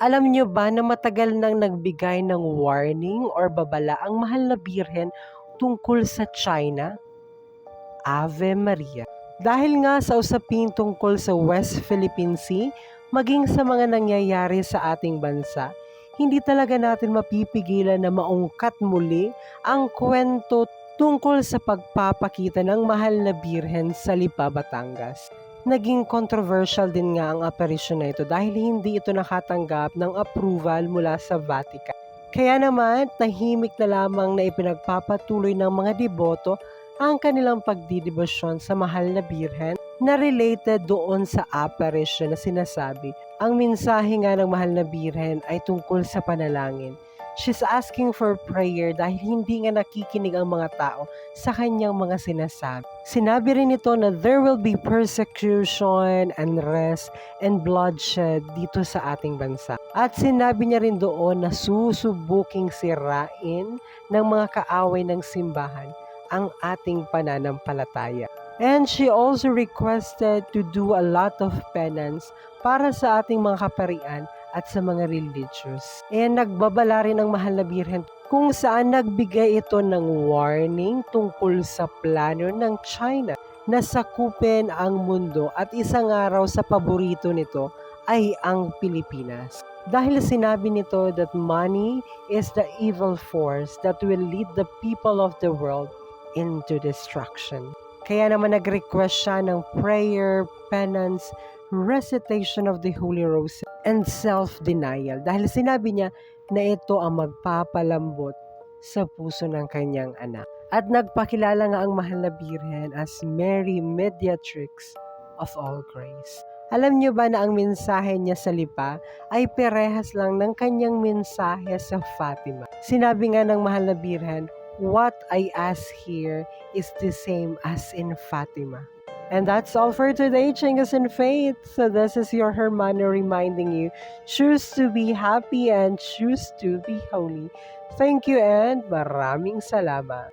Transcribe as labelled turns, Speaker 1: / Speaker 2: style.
Speaker 1: Alam niyo ba na matagal nang nagbigay ng warning or babala ang mahal na birhen tungkol sa China? Ave Maria. Dahil nga sa usapin tungkol sa West Philippine Sea, maging sa mga nangyayari sa ating bansa, hindi talaga natin mapipigilan na maungkat muli ang kwento tungkol sa pagpapakita ng mahal na birhen sa Lipa, Batangas. Naging controversial din nga ang operasyon na ito dahil hindi ito nakatanggap ng approval mula sa Vatican. Kaya naman, tahimik na lamang na ipinagpapatuloy ng mga deboto ang kanilang pagdidibosyon sa mahal na birhen na related doon sa apparition na sinasabi. Ang mensahe nga ng mahal na birhen ay tungkol sa panalangin. She's asking for prayer dahil hindi nga nakikinig ang mga tao sa kanyang mga sinasabi. Sinabi rin ito na there will be persecution, unrest, and bloodshed dito sa ating bansa. At sinabi niya rin doon na susubuking sirain ng mga kaaway ng simbahan ang ating pananampalataya. And she also requested to do a lot of penance para sa ating mga kaparian at sa mga religious. And nagbabala rin ang mahal na birhen kung saan nagbigay ito ng warning tungkol sa plano ng China na sakupin ang mundo at isang araw sa paborito nito ay ang Pilipinas. Dahil sinabi nito that money is the evil force that will lead the people of the world into destruction. Kaya naman nag-request siya ng prayer, penance, recitation of the Holy Rose, and self-denial. Dahil sinabi niya na ito ang magpapalambot sa puso ng kanyang anak. At nagpakilala nga ang mahal na birhen as Mary Mediatrix of all grace. Alam niyo ba na ang mensahe niya sa lipa ay perehas lang ng kanyang mensahe sa Fatima? Sinabi nga ng mahal na birhen, what I ask here is the same as in Fatima. And that's all for today, Chingas and Faith. So this is your Hermana reminding you, choose to be happy and choose to be holy. Thank you and maraming salamat.